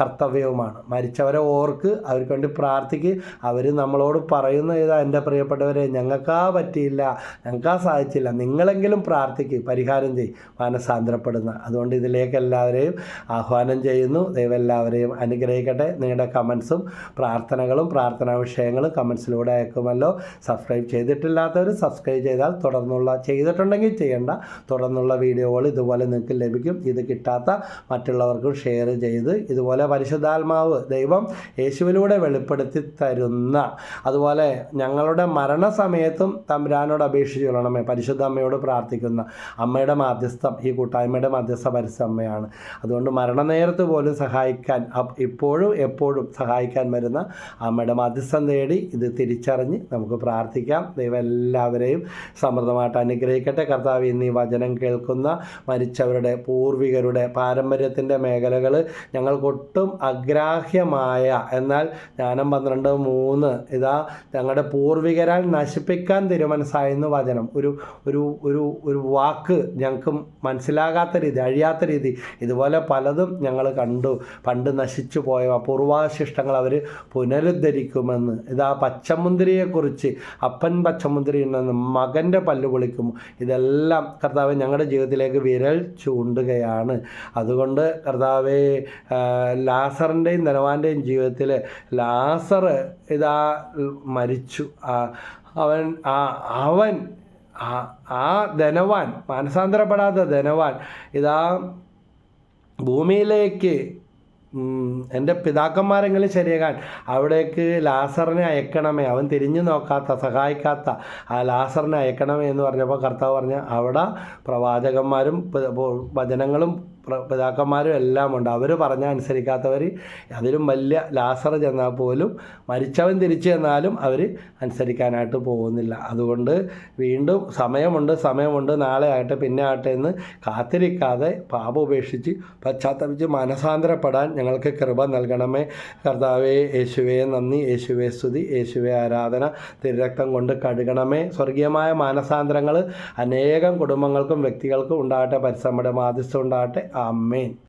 കർത്തവ്യവുമാണ്. മരിച്ചവരെ ഓർക്ക് അവർക്ക് വേണ്ടി പ്രാർത്ഥിക്ക്. അവർ നമ്മളോട് പറയുന്ന ഇതാ എന്റെ പ്രിയപ്പെട്ടവരെ ഞങ്ങൾക്കാ പറ്റിയില്ല. ഞങ്ങൾക്കാ സാധിച്ചില്ല. നിങ്ങളെങ്കിലും പ്രാർത്ഥിക്ക്. പരിഹാരം ചെയ്യും. മാനസാന്തരപ്പെടുന്ന അതുകൊണ്ട് ഇതിലേക്ക് എല്ലാവരെയും ആഹ്വാനം ചെയ്യുന്നു. ദൈവം എല്ലാവരെയും അനുഗ്രഹിക്കട്ടെ. നിങ്ങളുടെ കമൻസും പ്രാർത്ഥനകളും പ്രാർത്ഥനാ വിഷയങ്ങളും കമൻസിലൂടെ അയക്കുമല്ലോ. സബ്സ്ക്രൈബ് ചെയ്തിട്ടില്ലാത്തവർ സബ്സ്ക്രൈബ് ചെയ്താൽ തുടർന്നുള്ള ചെയ്തിട്ടുണ്ടെങ്കിൽ ചെയ്യേണ്ട. തുടർന്നുള്ള വീഡിയോകൾ ഇതുപോലെ നിങ്ങൾക്ക് ലഭിക്കും. ഇത് കിട്ടാത്ത മറ്റുള്ളവർക്കും ഷെയർ ചെയ്ത് ഇതുപോലെ പരിശുദ്ധാത്മാവ് ദൈവം യേശുവിലൂടെ വെളിപ്പെടുത്തി തരുന്ന അതുപോലെ ഞങ്ങളുടെ മരണസമയത്തും തമ്പുരാനോട് അപേക്ഷിച്ച് കൊള്ളണമേ. പരിശുദ്ധ അമ്മയോട് പ്രാർത്ഥിക്കുന്ന അമ്മയുടെ മാധ്യസ്ഥം ഈ കൂട്ടായ്മയുടെ മാധ്യസ്ഥ പരിസമ്മയാണ് അതുകൊണ്ട് മരണനേരത്ത് പോലും സഹായിക്കാൻ ഇപ്പോഴും എപ്പോഴും സഹായിക്കാൻ വരുന്ന അമ്മയുടെ മധ്യസ്ഥം തേടി ഇത് തിരിച്ചറിഞ്ഞ് നമുക്ക് പ്രാർത്ഥിക്കാം. ദൈവം എല്ലാവരെയും സമൃദ്ധമായിട്ട് അനുഗ്രഹിക്കട്ടെ. കർത്താവ് എന്നീ വചനം കേൾക്കുന്ന മരിച്ചവരുടെ പൂർവികരുടെ പാരമ്പര്യത്തിന്റെ മേഖലകൾ ഞങ്ങൾക്കൊട്ടും അഗ്രാഹ്യമായ. എന്നാൽ ജ്ഞാനം പന്ത്രണ്ട് മൂന്ന് ഇതാ ഞങ്ങളുടെ പൂർവികരാൽ നശിപ്പിക്കാൻ തിരുമനസ്സായെന്ന് വചനം. ഒരു ഒരു ഒരു ഒരു വാക്ക് ഞങ്ങൾക്ക് മനസ്സിലാകാത്ത രീതി അഴിയാത്ത രീതി. ഇതുപോലെ പലതും ഞങ്ങൾ കണ്ടു. പണ്ട് നശിച്ചു പോയ പൂർവാശിഷ്ടങ്ങൾ അവർ പുനരുദ്ധരിക്കുമെന്ന്. ഇതാ പച്ചമുന്തിരിയെക്കുറിച്ച് അപ്പൻ പച്ചമുന്തിരി ഉണ്ടെന്ന് മകന്റെ പല്ല് പൊളിക്കും. ഇതെല്ലാം കർത്താവ് ഞങ്ങളുടെ ജീവിതത്തിലേക്ക് വിരൽ ചൂണ്ടുകയാണ്. അതുകൊണ്ട് കർത്താവെ ലാസറിന്റെയും ധനവാന്റെയും ജീവിതത്തിൽ ലാസർ ഇതാ മരിച്ചു. അവൻ ആ അവൻ ആ ധനവാൻ മാനസാന്തരപ്പെടാത്ത ധനവാൻ ഇതാ ഭൂമിയിലേക്ക് എന്റെ പിതാക്കന്മാരെങ്കിലും ശരിയാകാൻ അവിടേക്ക് ലാസറിനെ അയക്കണമേ. അവൻ തിരിഞ്ഞു നോക്കാത്ത സഹായിക്കാത്ത ആ ലാസറിനെ അയക്കണമേ എന്ന് പറഞ്ഞപ്പോൾ കർത്താവ് പറഞ്ഞ അവിടെ പ്രവാചകന്മാരും വചനങ്ങളും പിതാക്കന്മാരും എല്ലാം ഉണ്ട്. അവർ പറഞ്ഞ അനുസരിക്കാത്തവർ അതിലും വലിയ ലാസർ ചെന്നാൽ പോലും മരിച്ചവൻ തിരിച്ചു ചെന്നാലും അവർ അനുസരിക്കാനായിട്ട് പോകുന്നില്ല. അതുകൊണ്ട് വീണ്ടും സമയമുണ്ട് സമയമുണ്ട് നാളെ ആകട്ടെ പിന്നെ ആകട്ടെ എന്ന് കാത്തിരിക്കാതെ പാപം ഉപേക്ഷിച്ച് പശ്ചാത്തപിച്ച് മനസാന്തരപ്പെടാൻ ഞങ്ങൾക്ക് കൃപ നൽകണമേ. കർത്താവേ യേശുവേ നന്ദി. യേശുവേ സ്തുതി. യേശുവേ ആരാധന. തിരുരക്തം കൊണ്ട് കഴുകണമേ. സ്വർഗീയമായ മാനസാന്തരങ്ങൾ അനേകം കുടുംബങ്ങൾക്കും വ്യക്തികൾക്കും ഉണ്ടാകട്ടെ. പരിശ്രമയുടെ മാധ്യസ്ഥം ഉണ്ടാകട്ടെ. Amen.